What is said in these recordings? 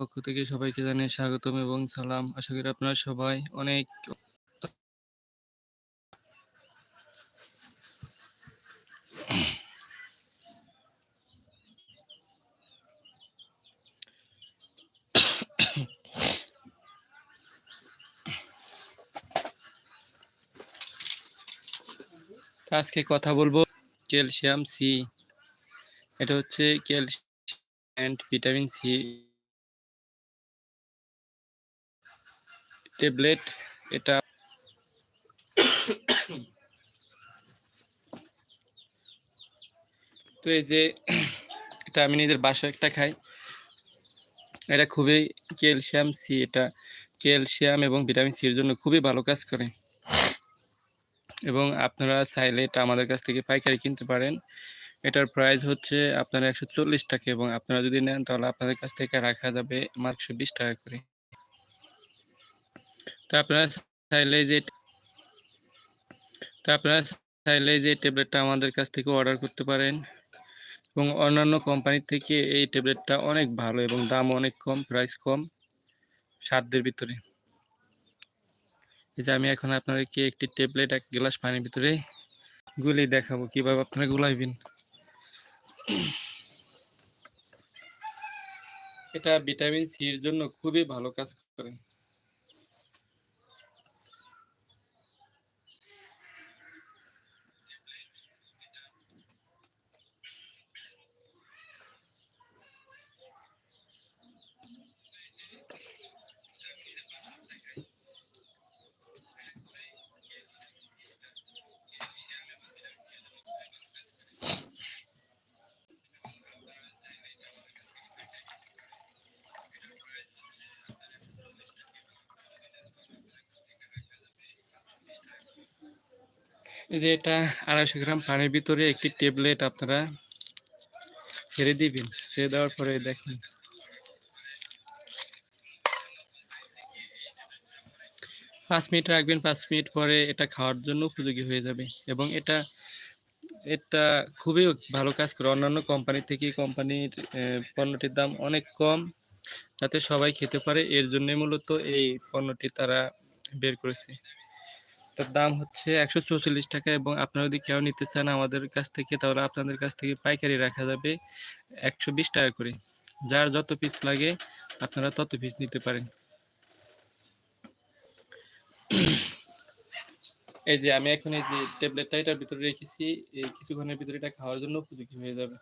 পক্ষ থেকে সবাইকে জানিয়ে স্বাগতম এবং সালাম। আশা করি আপনারা সবাই অনেক আজকে কথা বলব ক্যালসিয়াম সি এটা হচ্ছে calcium and vitamin C tablet, এটা তো এই যে, এটা আমি নিজের বাসায় একটা খাই। এটা খুবই ক্যালসিয়াম সি, এটা ক্যালসিয়াম এবং ভিটামিন সির জন্য খুবই ভালো কাজ করে। এবং আপনারা চাইলে এটা আমাদের কাছ থেকে পাইকারি কিনতে পারেন। এটার প্রাইস হচ্ছে আপনার একশো চল্লিশ টাকা এবং আপনারা যদি নেন তাহলে আপনাদের কাছ থেকে রাখা যাবে মাত্র একশো বিশ টাকা করে। তো আপনারা চাইলে যে তো আপনারা ট্যাবলেটটা আমাদের কাছ থেকে অর্ডার করতে পারেন এবং অন্যান্য কোম্পানির থেকে এই ট্যাবলেটটা অনেক ভালো এবং দাম অনেক কম প্রাইস কম সাধ্যের ভিতরে। এই যে আমি এখন আপনাদেরকে একটি ট্যাবলেট এক গ্লাস পানির ভিতরে গুলি দেখাবো, কীভাবে আপনারা গুলাইবেন। এটা ভিটামিন সির জন্য খুবই ভালো কাজ করে। যে এটা আড়াইশো গ্রাম পানির ভিতরে একটি ট্যাবলেট আপনারা ছেড়ে দিবেন। ছেড়ে দেওয়ার পরে দেখেন। পাঁচ মিনিট রাখবেন, পাঁচ মিনিট পরে এটা খাওয়ার জন্য উপযোগী হয়ে যাবে এবং এটা এটা খুবই ভালো কাজ করে। অন্যান্য কোম্পানি থেকে কোম্পানির পণ্যটির দাম অনেক কম, যাতে সবাই খেতে পারে। এর জন্য মূলত এই পণ্যটি তারা বের করেছে। তার দাম হচ্ছে একশো চৌচল্লিশ টাকা এবং আপনারা যদি কেউ নিতে চান আমাদের কাছ থেকে, তাহলে আপনাদের কাছ থেকে পাইকারি রাখা যাবে একশো বিশ টাকা করে। যার যত পিস লাগে, আপনারা তত পিস নিতে পারেন। এই যে আমি এখন এই যে ট্যাবলেটটা এটার ভিতরে রেখেছি, এই কিছুক্ষণের ভিতরে এটা খাওয়ার জন্য উপযোগী হয়ে যাবে।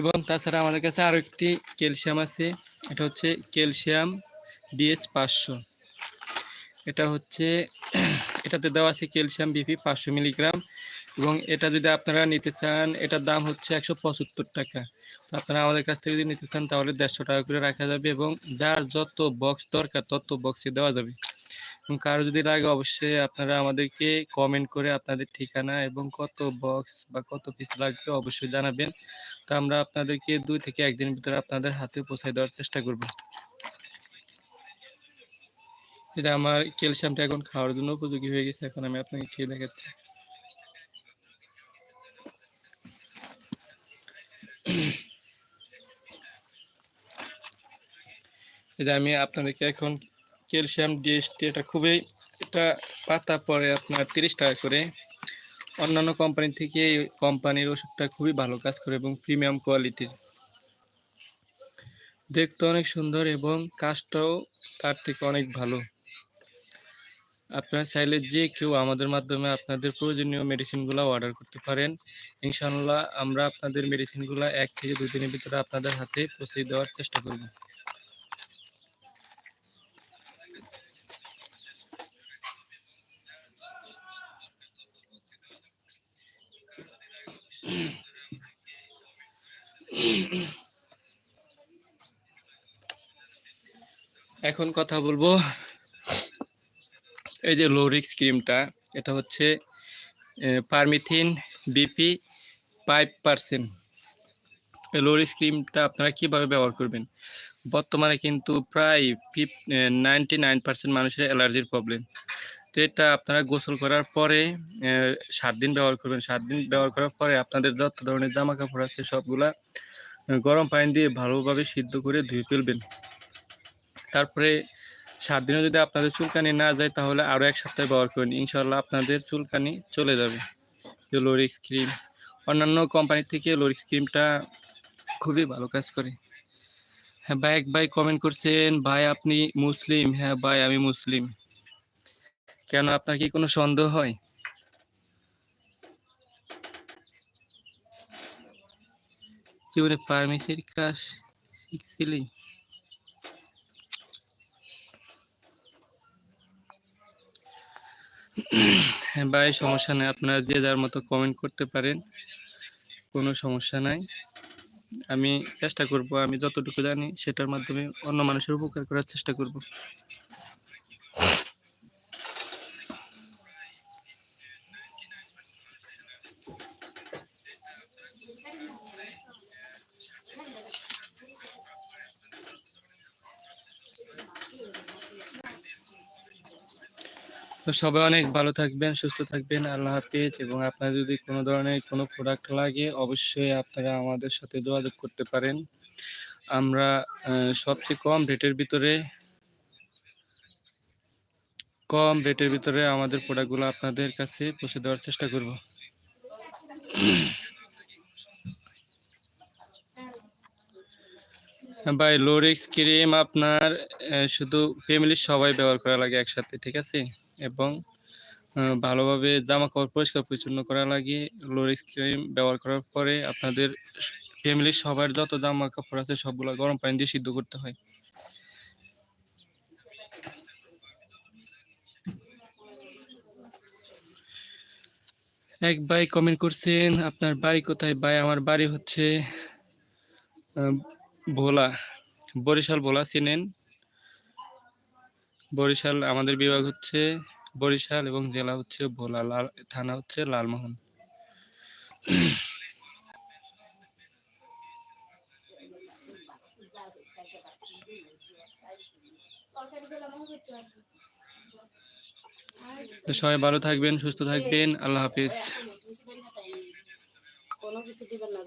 এবং তাছাড়া আমাদের কাছে আরও একটি ক্যালসিয়াম আছে, এটা হচ্ছে ক্যালসিয়াম ডিএস পাঁচশো। এটা হচ্ছে, এটাতে দেওয়া আছে ক্যালসিয়াম বিপি পাঁচশো মিলিগ্রাম এবং এটা যদি আপনারা নিতে চান, এটার দাম হচ্ছে একশো পঁচাত্তর টাকা। তো আপনারা আমাদের কাছ থেকে যদি নিতে চান, তাহলে দেড়শো টাকা করে রাখা যাবে এবং যার যত বক্স দরকার, তত বক্সে দেওয়া যাবে। এবং কারও যদি লাগে, অবশ্যই আপনারা আমাদেরকে কমেন্ট করে আপনাদের ঠিকানা এবং কত বক্স বা কত পিস লাগবে অবশ্যই জানাবেন। তো আমরা আপনাদেরকে দুই থেকে একদিনের ভিতরে আপনাদের হাতে পৌঁছে দেওয়ার চেষ্টা করব। এটা আমার ক্যালসিয়ামটা এখন খাওয়ার জন্য উপযোগী হয়ে গেছে, এখন আমি আপনাকে খেয়ে দেখাচ্ছি। এটা আমি আপনাদেরকে এখন ক্যালসিয়াম ডিএসটি এটা খুবই, এটা পাতা পরে আপনার তিরিশ টাকা করে। অন্যান্য কোম্পানি থেকে এই কোম্পানির ওষুধটা খুবই ভালো কাজ করে এবং প্রিমিয়াম কোয়ালিটির। দেখতে অনেক সুন্দর এবং কাজটাও তার থেকে অনেক ভালো। আপনারা চাইলে যে কেউ আমাদের মাধ্যমে আপনাদের প্রয়োজনীয় মেডিসিনগুলো অর্ডার করতে পারেন। ইনশাল্লাহ আমরা আপনাদের মেডিসিনগুলো এক থেকে দুই দিনের ভিতরে আপনাদের হাতে পৌঁছে দেওয়ার চেষ্টা করব। এখন কথা বলব এই যে লোরিক্স ক্রিমটা এটা হচ্ছে পারমিথিন বিপি ফাইভ পারসেন্ট এই লোরিক্স ক্রিমটা আপনারা কীভাবে ব্যবহার করবেন? বর্তমানে কিন্তু প্রায় ফিফ নাইনটি নাইন পার্সেন্ট মানুষের অ্যালার্জির প্রবলেম। তো এটা আপনারা গোসল করার পরে সাত দিন ব্যবহার করবেন। সাত দিন ব্যবহার করার পরে আপনাদের যত ধরনের জামা কাপড় আছে সবগুলা গরম পানি দিয়ে ভালোভাবে সিদ্ধ করে ধুয়ে ফেলবেন। তারপরে সাত দিনে যদি আপনাদের চুলকানি না যায়, তাহলে আরও এক সপ্তাহ ব্যবহার করবেন ইনশাল্লাহ আপনাদের চুলকানি চলে যাবে। লোরিক্স ক্রিম অন্যান্য কোম্পানি থেকে লোরিক্স ক্রিমটা খুবই ভালো কাজ করে। হ্যাঁ ভাই, এক ভাই কমেন্ট করছেন, ভাই, আপনি মুসলিম? হ্যাঁ ভাই, আমি মুসলিম। কেন, আপনার কি কোনো সন্দেহ হয়? জীবনে ফার্মেসির কাজ শিখছিলি? ভাই, সমস্যা নেই। আপনারা যে যার মতো কমেন্ট করতে পারেন, কোনো সমস্যা নাই। আমি চেষ্টা করব, আমি যতটুকু জানি, সেটার মাধ্যমে অন্য মানুষের উপকার করার চেষ্টা করব। তো সবাই অনেক ভালো থাকবেন, সুস্থ থাকবেন। আল্লাহ হাফিজ। এবং আপনার যদি কোনো ধরনের কোনো প্রোডাক্ট লাগে, অবশ্যই আপনারা আমাদের সাথে যোগাযোগ করতে পারেন। আমরা সবচেয়ে কম রেটের ভিতরে, কম রেটের ভিতরে আমাদের প্রোডাক্টগুলো আপনাদের কাছে পৌঁছে দেওয়ার চেষ্টা করব। ভাই লোরিক্স ক্রিম আপনার শুধু ফ্যামিলির সবাই ব্যবহার করা লাগে একসাথে, ঠিক আছে? এবং ভালোভাবে জামা কাপড় পরিষ্কার পরিচ্ছন্ন করা লাগে। লোরিক্স ক্রিম ব্যবহার করার পরে আপনাদের ফ্যামিলির সবার যত জামা কাপড় আছে সবগুলো গরম পানি দিয়ে সিদ্ধ করতে হয়। এক ভাই কমেন্ট করছেন, আপনার বাড়ি কোথায়? ভাই, আমার বাড়ি হচ্ছে ভোলা, বরিশাল ভোলা চিনেন। বরিশাল আমাদের বিভাগ হচ্ছে বরিশাল এবং জেলা হচ্ছে ভোলা, লাল, থানা হচ্ছে লালমোহন। সবাই ভালো থাকবেন, সুস্থ থাকবেন, আল্লাহ হাফিজ। কোনো কিছু দিবেন না